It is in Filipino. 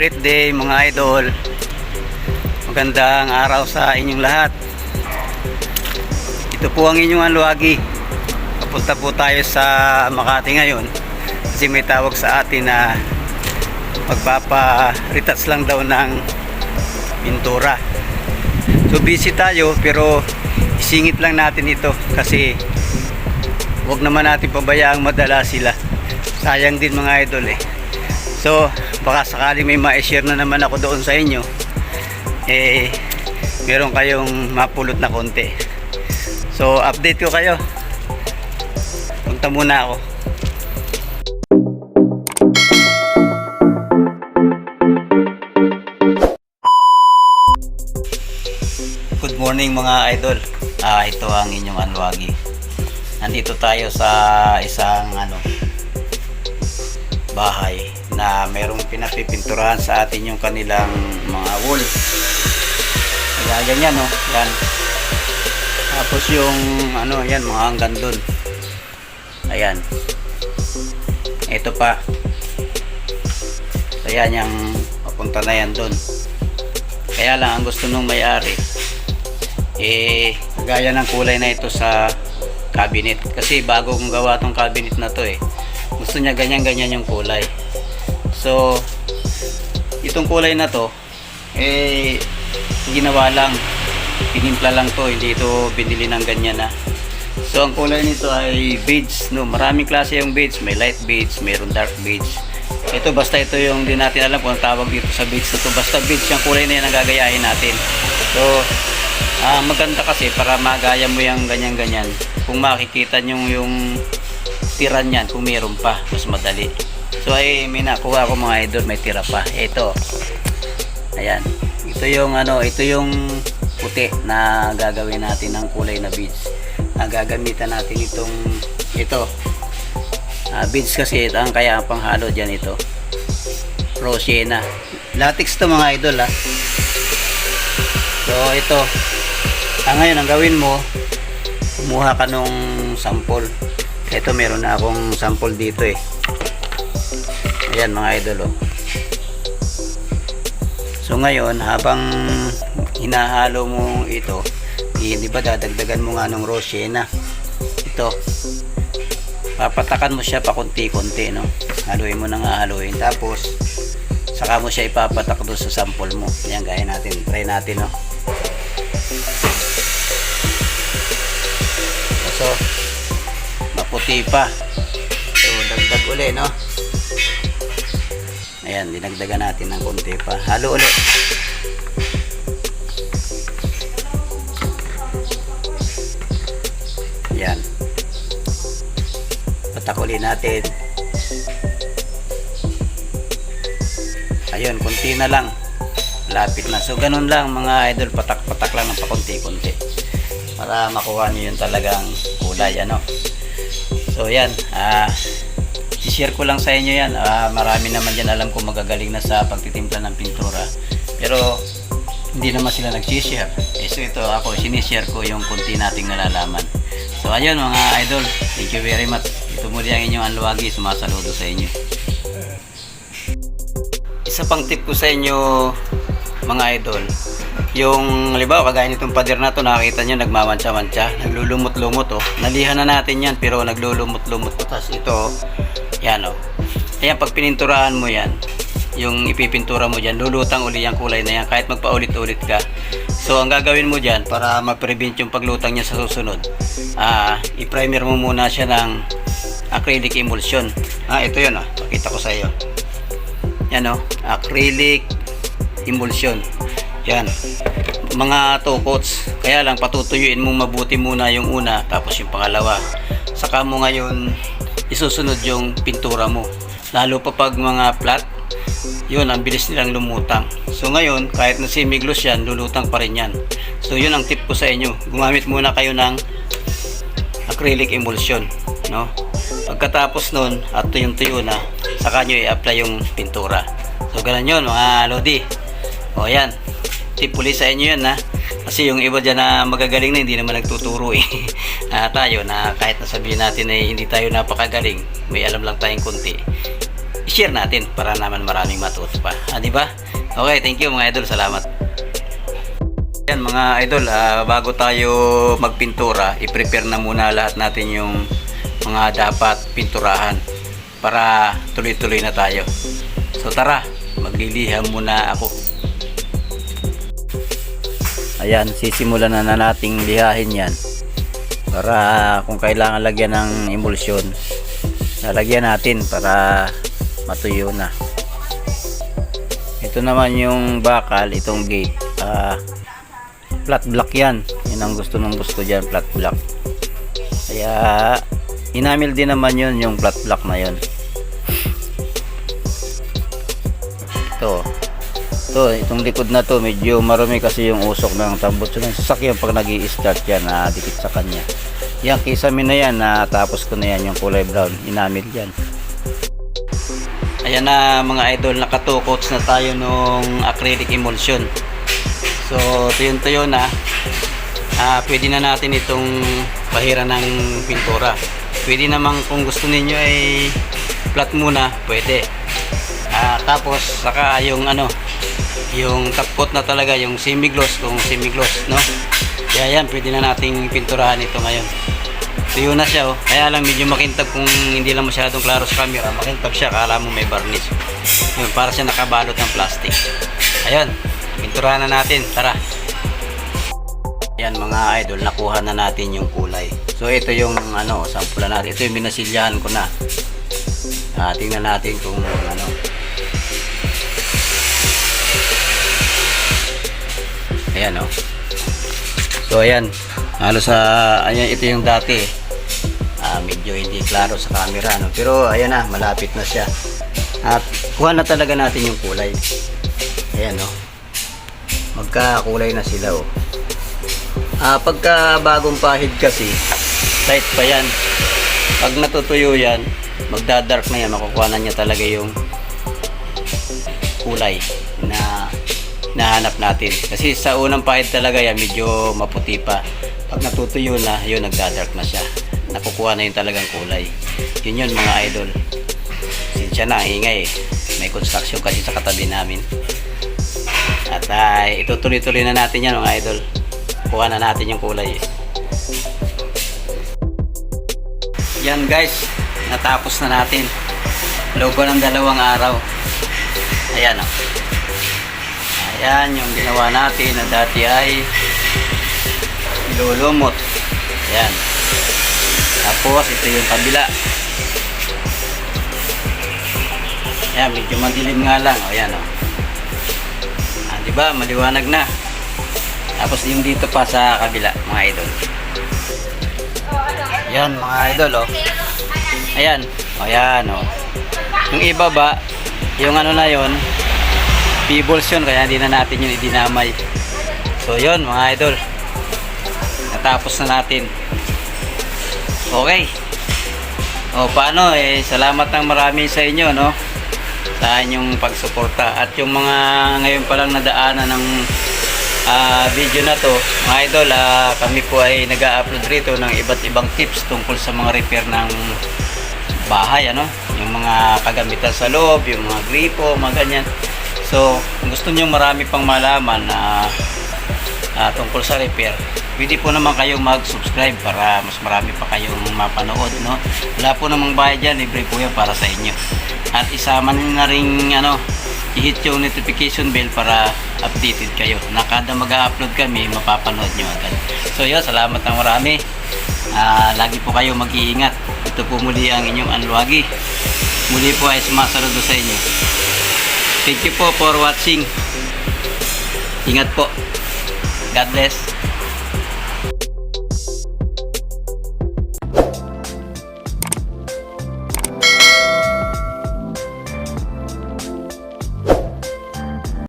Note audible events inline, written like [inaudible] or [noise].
Great day mga idol. Magandang araw sa inyong lahat. Ito po ang inyong Anluagi. Papunta po tayo sa Makati ngayon. Kasi may tawag sa atin na magpapa-retouch lang daw ng pintura. So busy tayo pero isingit lang natin ito kasi wag naman natin pabayaang madala sila. Sayang din mga idol eh. So, baka sakali may ma-share na naman ako doon sa inyo, eh, meron kayong mapulot na konti. So, update ko kayo. Punta muna ako. Good morning mga idol. Ah, ito ang inyong Anwagi. Nandito tayo sa isang ano bahay na merong pinapipinturahan sa atin yung kanilang mga wall. Kaya ganyan no, yan. Tapos yung ano, yan mga hanggang dun. Ayan. Ito pa. Ayan yung papunta na yan dun. Kaya lang ang gusto nung may-ari eh gaya ng kulay na ito sa cabinet kasi bago kong gawa tong cabinet na to eh gusto niya ganyan ganyan yung kulay so itong kulay na to eh ginawa lang. Pinimpla lang to hindi ito binili ng ganyan na so ang kulay nito ay beige no? Maraming klase yung beige may light beige mayroon dark beige ito basta ito yung di natin alam kung ang tawag dito sa beige na to. Basta beige yung kulay na yan ang gagayahin natin. So ah maganda kasi para magaya mo yung ganyan ganyan kung makikita nyo yung tira niyan kung meron pa mas madali so ay may nakuha ko mga idol. May tira pa. Ito. Ayan. Ito yung ano ito yung puti na gagawin natin ng kulay na beads. Na gagamitan natin itong ito. Ah, beads kasi ito ang kaya ang panghalo dyan ito. Rosiena latex to mga idol ha so ito. Ah, ngayon ang gawin mo kumuha ka nung sample. Ito meron na akong sample dito eh ayan mga idol oh. so ngayon habang hinahalo mo ito eh, di ba dadagdagan mo nga ng rosiena ito. Papatakan mo siya pa konti-konti no? Haluin mo nang haluin. Tapos saka mo siya ipapatak doon sa sample mo. Yan gaya natin. Try natin no? So maputi pa. So dagdag uli no ayan dinagdagan natin ng konti pa. Halo uli yan patak uli natin. Ayun konti na lang. Lapit na. So ganun lang mga idol. Patak patak lang ng pakunti-kunti. Para makuha nyo yung talagang kulay ano. So yan ah i-share ko lang sa inyo yan. Ah, marami naman dyan alam ko magagaling na sa pagtitimpla ng pintura. Pero hindi naman sila nag-share. Eh, so ito ako sinishare ko yung kunti nating nalalaman. So ayun mga idol. Thank you very much. Ito muli ang inyong anluwagi. Sumasaludo sa inyo. Isa pang tip ko sa inyo mga idol. Yung halimbawa kagaya nitong pader na to nakita nyo nagmamantsa-mantsa naglulumot-lumot oh. Nalihan na natin yan pero naglulumot-lumot to tas ito yan oh. Ayan pag pininturahan mo yan yung ipipintura mo dyan lulutang uli yung kulay na yan kahit magpaulit-ulit ka. So ang gagawin mo dyan para ma-prevent yung paglutang niya sa susunod ah i-primer mo muna siya ng acrylic emulsion. Ah ito yun ah. Pakita ko sa iyo. Yan oh. Acrylic emulsion. Yan. Mga two coats kaya lang patutuyuin mo mabuti muna yung una tapos yung pangalawa. Saka mo ngayon isusunod yung pintura mo. Lalo pa pag mga flat yun ang bilis nilang lumutang. So ngayon kahit na semi-gloss yan lulutang pa rin yan. So yun ang tip ko sa inyo. Gumamit muna kayo ng acrylic emulsion no? Pagkatapos nun at tuyong tuyo na saka nyo i-apply yung pintura. So ganun yun mga lodi. O yan tip uli sa inyo yan ha kasi yung iba dyan na magagaling na hindi naman nagtuturo eh [laughs] Ah, tayo na kahit nasabihin natin na hindi tayo napakagaling may alam lang tayong konti i-share natin para naman maraming matuto pa. Ah, di ba? Okay, thank you mga idol. Salamat. Yan mga idol, ah, bago tayo magpintura, i-prepare na muna lahat natin yung mga dapat pinturahan para tuloy-tuloy na tayo. So tara, magliliham muna ako. Ayan, sisimulan na, na nating lihahin yan. Para kung kailangan lagyan ng emulsyon lalagyan natin para matuyo na. Ito naman yung bakal itong gate ah flat block yan. Yun ang gusto ng gusto dyan flat block kaya inamil din naman yun yung flat block na yun. Ito ito itong likod na to medyo marumi kasi yung usok ng tambot. So ng sasakyan pag nag start yan na dikit sa kanya. Yan kisame na yan na tapos ko na yan yung kulay brown inamil yan. Ayan na mga idol nakatukots na tayo nung acrylic emulsion. So tuyon tuyo na. Ah, pwede na natin itong bahira ng pintura. Pwede namang kung gusto ninyo ay flat muna pwede. Ah, tapos saka yung ano yung top na talaga yung semi gloss kung semi gloss no? Kaya yan pwede na nating pinturahan ito ngayon. Tuyo na siya oh. Kaya lang medyo makintab kung hindi lang masyadong klaro sa camera. Makintab siya kala mo may varnish yun para siya nakabalot ng plastic. Ayun pinturahan na natin. Tara. Yan mga idol nakuha na natin yung kulay. So ito yung ano sample natin. Ito yung binasilyahan ko na. Ah, tingnan natin kung ano Ayan oh. So ayan. Halos sa ayan ito yung dati. Ah, medyo hindi klaro sa camera no. Pero ayan na, malapit na siya. At kuha na talaga natin yung kulay. Ayan oh. Magkakulay na sila oh. Ah, pagka bagong pahid kasi, tight pa yan. Pag natutuyo yan, magda-dark na yan, makukuha na niya talaga yung kulay na nahanap natin. Kasi sa unang pahid talaga yan, medyo maputi pa. Pag natutuyo na, yun, nagdadark na siya. Nakukuha na yung talagang kulay. Yun yun mga idol. Sinsya na, ingay. May construction kasi sa katabi namin. At ay, itutuloy-tuloy na natin yan mga idol. Kuha na natin yung kulay. Yan guys, natapos na natin. Logo ng dalawang araw. Ayan o. Ayan yung ginawa natin na dati ay ilulumot. Ayan. Tapos ito yung kabila. Ayan, medyo madilim nga lang. O, ayan o. Ah, di ba? Maliwanag na. Tapos yung dito pa sa kabila, mga idol. Ayan, mga idol, oh. Ayan. O, ayan, oh. Yung iba ba, yung ano na yon Peebles yun, kaya hindi na natin yun idinamay. So, yun, mga idol. Natapos na natin. Okay. O, paano, eh, salamat ng marami sa inyo, no? Sa inyong pagsuporta. At yung mga ngayon pa lang nadaanan ng ah, video na to, mga idol, ah, kami po ay nag-upload rito ng iba't ibang tips tungkol sa mga repair ng bahay, ano? Yung mga kagamitan sa loob, yung mga gripo, mga ganyan. So, kung gusto niyo marami pang malaman na ah, tungkol sa repair, pwede po naman kayong mag-subscribe para mas marami pa kayong mapanood, no? Wala po namang bayad yan, libre po yan para sa inyo. At isama nyo na rin, ano, i-hit yung notification bell para updated kayo. Na kada mag-upload kami, mapapanood nyo agad. So yun, salamat ng marami. Ah, lagi po kayo mag-iingat. Ito po muli ang inyong anluwagi. Muli po ay sumasaludo sa inyo. Thank you po for watching. Ingat po. God bless.